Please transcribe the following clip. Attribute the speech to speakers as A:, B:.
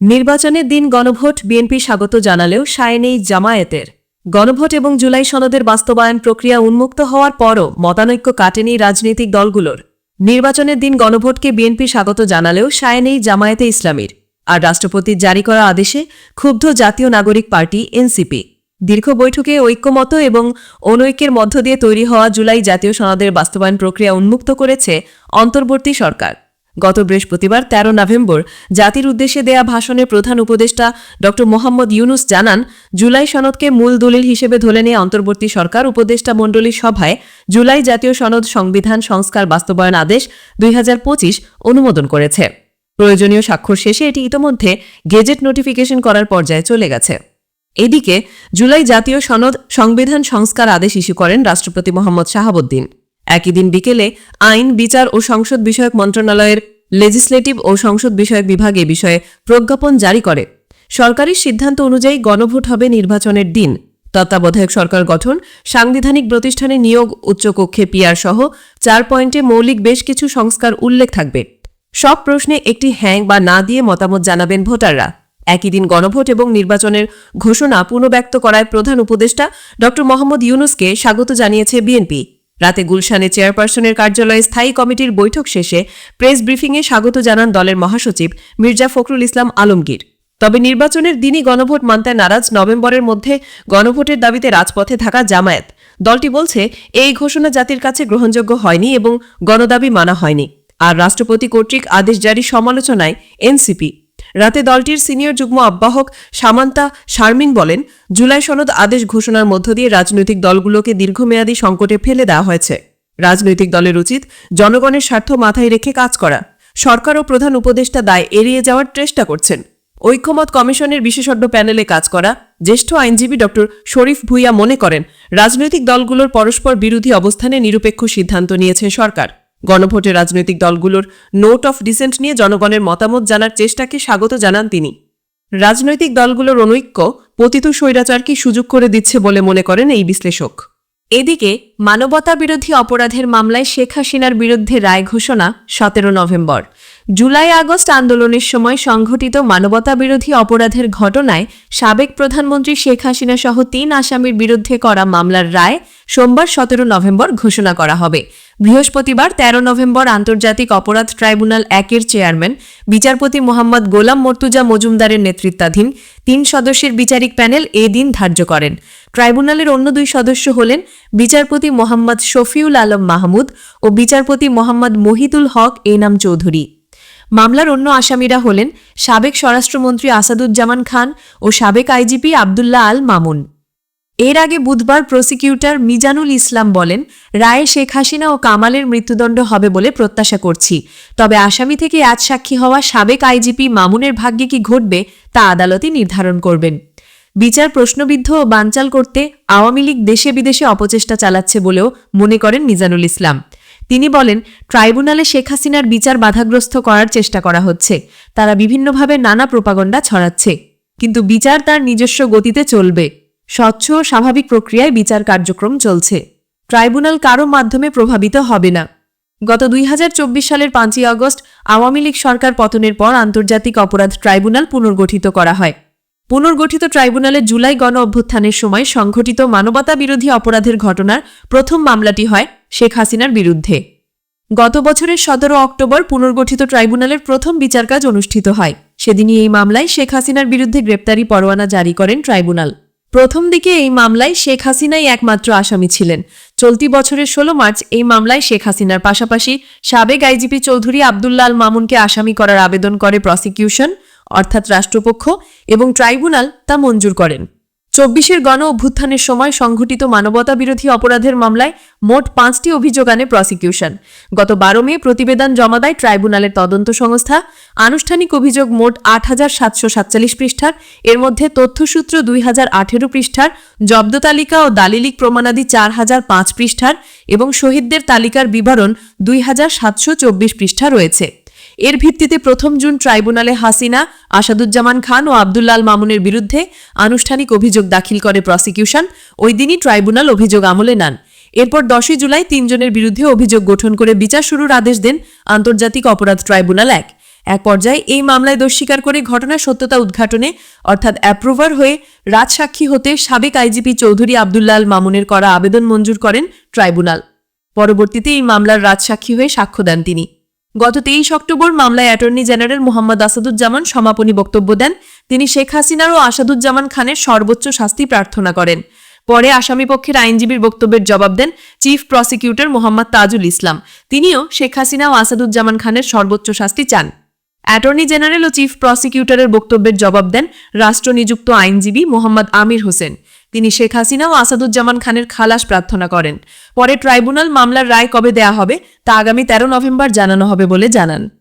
A: নির্বাচনের দিন গণভোট বিএনপি স্বাগত জানালেও সায় নেই জামায়াতের। গণভোট এবং জুলাই সনদের বাস্তবায়ন প্রক্রিয়া উন্মুক্ত হওয়ার পরও মতানৈক্য কাটেনি রাজনৈতিক দলগুলোর। নির্বাচনের দিন গণভোটকে বিএনপি স্বাগত জানালেও সায় নেই জামায়াতে ইসলামীর। আর রাষ্ট্রপতির জারি করা আদেশে ক্ষুব্ধ জাতীয় নাগরিক পার্টি এনসিপি। দীর্ঘ বৈঠকে ঐক্যমত এবং অনৈক্যের মধ্য দিয়ে তৈরি হওয়া জুলাই জাতীয় সনদের বাস্তবায়ন প্রক্রিয়া উন্মুক্ত করেছে অন্তর্বর্তী সরকার। গত বৃহস্পতিবার ১৩ নভেম্বর জাতির উদ্দেশ্যে দেয়া ভাষণে প্রধান উপদেষ্টা ড মোহাম্মদ ইউনুস জানান, জুলাই সনদকে মূল দলিল হিসেবে ধরে নিয়ে অন্তর্বর্তী সরকার উপদেষ্টা মণ্ডলীর সভায় জুলাই জাতীয় সনদ সংবিধান সংস্কার বাস্তবায়ন আদেশ দুই হাজার পঁচিশ অনুমোদন করেছে। প্রয়োজনীয় স্বাক্ষর শেষে এটি ইতোমধ্যে গেজেট নোটিফিকেশন করার পর্যায়ে চলে গেছে। এদিকে, জুলাই জাতীয় সনদ সংবিধান সংস্কার আদেশ ইস্যু করেন রাষ্ট্রপতি মোহাম্মদ শাহাবুদ্দিন। একই দিন বিকেলে আইন, বিচার ও সংসদ বিষয়ক মন্ত্রণালয়ের লেজিসলেটিভ ও সংসদ বিষয়ক বিভাগ এ বিষয়ে প্রজ্ঞাপন জারি করে। সরকারি সিদ্ধান্ত অনুযায়ী গণভোট হবে নির্বাচনের দিন। তত্ত্বাবধায়ক সরকার গঠন, সাংবিধানিক প্রতিষ্ঠানে নিয়োগ, উচ্চকক্ষে পিয়ার সহ চার পয়েন্টে মৌলিক বেশ কিছু সংস্কার উল্লেখ থাকবে। সব প্রশ্নে একটি হ্যাং বা না দিয়ে মতামত জানাবেন ভোটাররা। একই দিন গণভোট এবং নির্বাচনের ঘোষণা পুনর্ব্যক্ত করায় প্রধান উপদেষ্টা ড মোহাম্মদ ইউনুসকে স্বাগত জানিয়েছে বিএনপি। রাতে গুলশানে চেয়ারপারসনের কার্যালয়ে স্থায়ী কমিটির বৈঠক শেষে প্রেস ব্রিফিংয়ে স্বাগত জানান দলের মহাসচিব মির্জা ফখরুল ইসলাম আলমগীর। তবে নির্বাচনের দিনই গণভোট মানতে নারাজ নভেম্বরের মধ্যে গণভোটের দাবিতে রাজপথে থাকা জামায়াত। দলটি বলছে, এই ঘোষণা জাতির কাছে গ্রহণযোগ্য হয়নি এবং গণদাবি মানা হয়নি। আর রাষ্ট্রপতি কর্তৃক আদেশ জারি সমালোচনায় এনসিপি রাতে দলটির সিনিয়র যুগ্ম আহ্বায়ক সামান্তা শারমিন বলেন, জুলাই সনদ আদেশ ঘোষণার মধ্য দিয়ে রাজনৈতিক দলগুলোকে দীর্ঘমেয়াদী সংকটে ফেলে দেওয়া হয়েছে। রাজনৈতিক দলের উচিত জনগণের স্বার্থ মাথায় রেখে কাজ করা। সরকার ও প্রধান উপদেষ্টা দায় এড়িয়ে যাওয়ার চেষ্টা করছেন। ঐক্যমত কমিশনের বিশেষজ্ঞ প্যানেলে কাজ করা, জ্যেষ্ঠ আইনজীবী ড. শরীফ ভুইয়া মনে করেন, রাজনৈতিক দলগুলোর পরস্পর বিরোধী অবস্থানে নিরপেক্ষ সিদ্ধান্ত নিয়েছে সরকার। গণভোটে রাজনৈতিক দলগুলোর নোট অফ ডিসেন্ট নিয়ে জনগণের মতামত জানার চেষ্টাকে স্বাগত জানান তিনি। রাজনৈতিক দলগুলোর অনৈক্য পতিত স্বৈরাচারকে সুযোগ করে দিচ্ছে বলে মনে করেন এই বিশ্লেষক। এদিকে মানবতা বিরোধী অপরাধের মামলায় শেখ হাসিনার বিরুদ্ধে রায় ঘোষণা সতেরো নভেম্বর। জুলাই আগস্ট আন্দোলনের সময় সংঘটিত মানবতা বিরোধী অপরাধের ঘটনায় সাবেক প্রধানমন্ত্রী শেখ হাসিনা সহ তিন আসামির বিরুদ্ধে করা মামলার রায় সোমবার সতেরো নভেম্বর ঘোষণা করা হবে। বৃহস্পতিবার ১৩ নভেম্বর আন্তর্জাতিক অপরাধ ট্রাইব্যুনাল একের চেয়ারম্যান, বিচারপতি মোহাম্মদ গোলাম মর্তুজা মজুমদারের নেতৃত্বাধীন তিন সদস্যের বিচারিক প্যানেল এ দিন ধার্য করেন। ট্রাইব্যুনালের অন্য দুই সদস্য হলেন বিচারপতি মোহাম্মদ শফিউল আলম মাহমুদ ও বিচারপতি মোহাম্মদ মহিদুল হক এনাম চৌধুরী। মামলার অন্য আসামিরা হলেন সাবেক স্বরাষ্ট্রমন্ত্রী আসাদুজ্জামান খান ও সাবেক আইজিপি আবদুল্লাহ আল মামুন। এর আগে বুধবার প্রসিকিউটর মিজানুল ইসলাম বলেন, রায়ে শেখ হাসিনা ও কামালের মৃত্যুদণ্ড হবে বলে প্রত্যাশা করছি। তবে আসামি থেকে আজ সাক্ষী হওয়া সাবেক আইজিপি মামুনের ভাগ্যে কি ঘটবে তা আদালতই নির্ধারণ করবেন। বিচার প্রশ্নবিদ্ধ ও বানচাল করতে আওয়ামী লীগ দেশে বিদেশে অপচেষ্টা চালাচ্ছে বলেও মনে করেন মিজানুল ইসলাম। তিনি বলেন, ট্রাইব্যুনালে শেখ হাসিনার বিচার বাধাগ্রস্ত করার চেষ্টা করা হচ্ছে। তারা বিভিন্নভাবে নানা প্রোপাগণ্ডা ছড়াচ্ছে। কিন্তু বিচার তার নিজস্ব গতিতে চলবে। স্বচ্ছ ও স্বাভাবিক প্রক্রিয়ায় বিচার কার্যক্রম চলছে। ট্রাইব্যুনাল কারও মাধ্যমে প্রভাবিত হবে না। গত দুই হাজার চব্বিশ সালের পাঁচই আগস্ট আওয়ামী লীগ সরকার পতনের পর আন্তর্জাতিক অপরাধ ট্রাইব্যুনাল পুনর্গঠিত করা হয়। পুনর্গঠিত ট্রাইব্যুনালে জুলাই গণ অভ্যুত্থানের সময় সংঘটিত মানবতা বিরোধী অপরাধের ঘটনার প্রথম মামলাটি হয় শেখ হাসিনার বিরুদ্ধে। গত বছরের সতেরো অক্টোবর পুনর্গঠিত ট্রাইব্যুনালের প্রথম বিচার কাজ অনুষ্ঠিত হয়। সেদিনই এই মামলায় শেখ হাসিনার বিরুদ্ধে গ্রেপ্তারি পরোয়ানা জারি করেন ট্রাইব্যুনাল। প্রথম দিকে এই মামলায় শেখ হাসিনাই একমাত্র আসামি ছিলেন। চলতি বছরের ষোলো মার্চ এই মামলায় শেখ হাসিনার পাশাপাশি সাবেক আইজিপি চৌধুরী আবদুল্লাহ আল মামুনকে আসামি করার আবেদন করে প্রসিকিউশন অর্থাৎ রাষ্ট্রপক্ষ এবং ট্রাইব্যুনাল তা মঞ্জুর করেন। চব্বিশের গণ অভ্যুত্থানের সময় সংঘটিত মানবতা বিরোধী অপরাধের মামলায় মোট পাঁচটি অভিযোগ আনে প্রসিকিউশন। গত বারো মে প্রতিবেদন জমা দেয় ট্রাইব্যুনালের তদন্ত সংস্থা। আনুষ্ঠানিক অভিযোগ মোট আট হাজার সাতশো সাতচল্লিশ পৃষ্ঠার, এর মধ্যে তথ্যসূত্র দুই হাজার আঠেরো পৃষ্ঠার, জব্দ তালিকা ও দালিলিক প্রমাণাদি চার হাজার পাঁচ পৃষ্ঠার এবং শহীদদের তালিকার বিবরণ দুই হাজার সাতশো চব্বিশ পৃষ্ঠা রয়েছে। এর ভিত্তিতে প্রথম জুন ট্রাইব্যুনালে হাসিনা, আসাদুজ্জামান খান ও আবদুল্লাল মামুনের বিরুদ্ধে আনুষ্ঠানিক অভিযোগ দাখিল করে প্রসিকিউশন। ওই দিনই ট্রাইব্যুনাল অভিযোগ আমলে নেন। এরপর দশই জুলাই তিনজনের বিরুদ্ধে অভিযোগ গঠন করে বিচার শুরুর আদেশ দেন আন্তর্জাতিক অপরাধ ট্রাইব্যুনাল এক। এক পর্যায়ে এই মামলায় দোষ স্বীকার করে ঘটনার সত্যতা উদ্ঘাটনে, অর্থাৎ অ্যাপ্রুভার হয়ে রাজসাক্ষী হতে সাবেক আইজিপি চৌধুরী আবদুল্লাল মামুনের করা আবেদন মঞ্জুর করেন ট্রাইব্যুনাল। পরবর্তীতে এই মামলার রাজসাক্ষী হয়ে সাক্ষ্য দেন তিনি। গত তেইশ অক্টোবর মামলায় অ্যাটর্নি জেনারেল মোহাম্মদ আসাদুজ্জামান সমাপনী বক্তব্য দেন। তিনি শেখ হাসিনার ও আসাদুজ্জামান খানের সর্বোচ্চ শাস্তি প্রার্থনা করেন। পরে আসামি পক্ষের আইনজীবীর বক্তব্যের জবাব দেন চিফ প্রসিকিউটর মোহাম্মদ তাজুল ইসলাম। তিনিও শেখ হাসিনা ও আসাদুজ্জামান খানের সর্বোচ্চ শাস্তি চান। অ্যাটর্নি জেনারেল ও চিফ প্রসিকিউটরের বক্তব্যের জবাব দেন রাষ্ট্রনিযুক্ত আইনজীবী মোহাম্মদ আমির হোসেন। তিনি শেখ হাসিনা ও আসাদুজ্জামান খানের খালাস প্রার্থনা করেন। পরে ট্রাইব্যুনাল মামলার রায় কবে দেয়া হবে, তা আগামী তেরো নভেম্বর জানানো হবে বলে জানান।